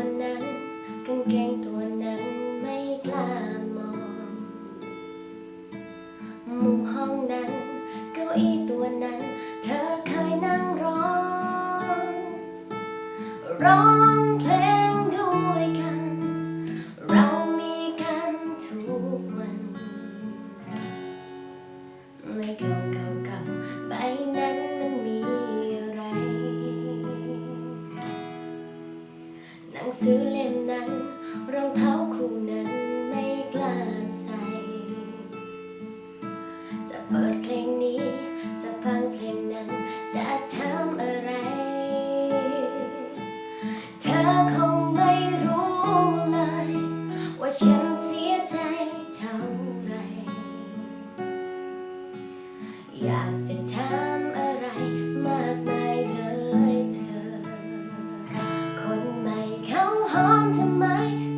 ตัวนั้นกางเกงตัวนั้นไม่กล้ามองมุมห้องนั้นเก้าอี้ตัวนั้น เธอเคยนั่งร้อง ร้องเพลงด้วยกัน เรามีกันทุกวันในกล่องเก่าๆใบนั้น หนังสือเล่มนั้น รองเท้าคู่นั้นไม่กล้าใส่ จะเปิดเพลงนี้ จะฟังเพลงนั้น จะทำอะไร เธอคงไม่รู้เลย ว่าฉันเสียใจเท่าไรอยาก หอมทำไม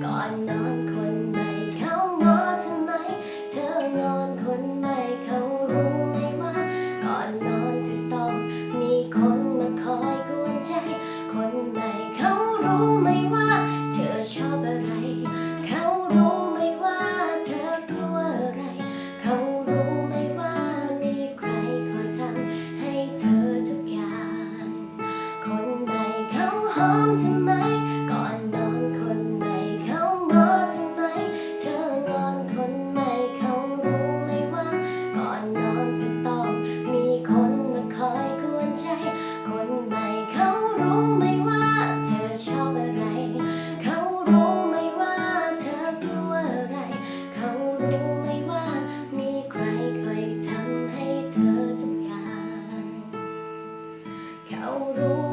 ก่อนนอนคนใหม่เขางอทำไม เธองอนคนใหม่เขารู้ไหมว่า ก่อนนอนเธอต้องมีคนมาคอยกวนใจ คนใหม่เขารู้ไหมว่า เธอชอบอะไร เขารู้ไหมว่า เธอกลัวอะไร เขารู้ไหมว่ามีใครคอยทำให้เธอทุกอย่าง คนใหม่เขาหอมทำไม 跳舞